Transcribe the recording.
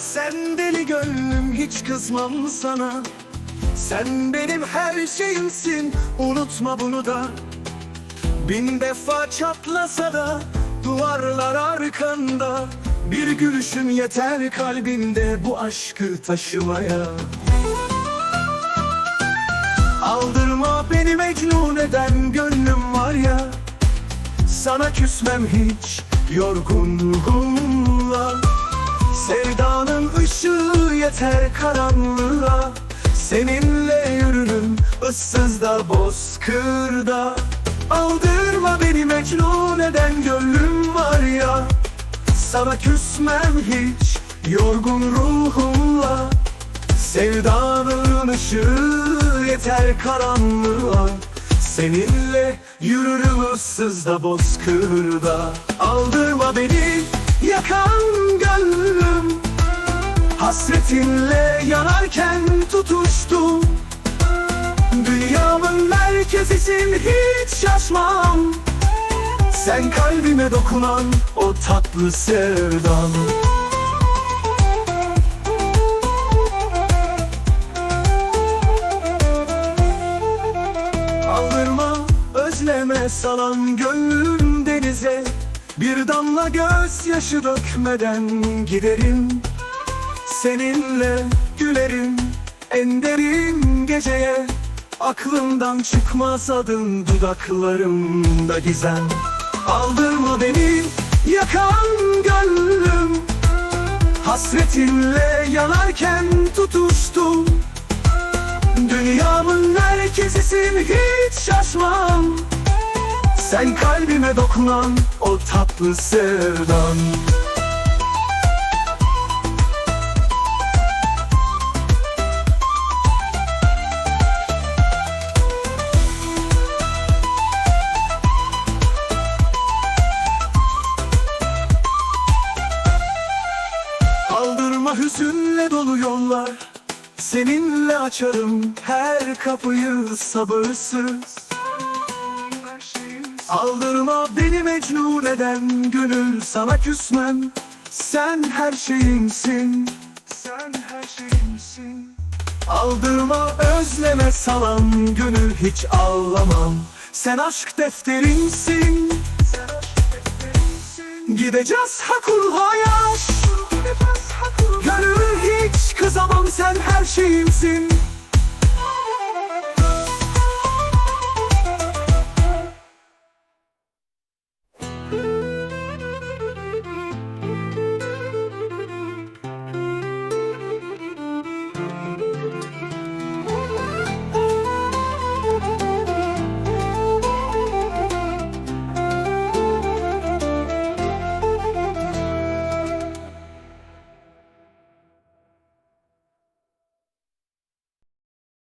Sen deli gönlüm hiç kızmam sana. Sen benim her şeyimsin unutma bunu da. Bin defa çatlasa da duvarlar arkanda. Bir gülüşün yeter kalbinde bu aşkı taşımaya. Aldırma beni mecnun eden gönlüm var ya. Sana küsmem hiç yorgunluğumla yeter karanlığa. Seninle yürürüm ıssız da bozkırda Aldırma beni mecnun eden gönlüm var ya. Sana küsmem hiç yorgun ruhumla. Sevdanın ışığı yeter karanlığa. Seninle yürürüm ıssız da bozkırda Aldırma beni yakan gönlüm Hasretinle yanarken tutuştum. Dünyamın merkezisin hiç şaşmam. Sen kalbime dokunan o tatlı sevdan Aldırma özleme salan gönlüm denize. Bir damla gözyaşı dökmeden giderim Seninle gülerim en derin geceye. Aklımdan çıkmaz adın dudaklarımda gizem. Aldırma beni yakan gönlüm? Hasretinle yanarken tutuştum. Dünyamın merkezisin hiç şaşmam. Sen kalbime dokunan o tatlı sevdan hüzünle dolu yollar Seninle açarım her kapıyı sabırsız. Aldırma beni mecnun eden gönül sana küsmem. Sen her şeyimsin Sen her şeyimsin. Aldırma özleme salan gönül hiç ağlamam. Sen aşk defterimsin Sen aşk defterimsin Gideceğiz hakul hayat Gönül hiç kızamam sen her şeyimsin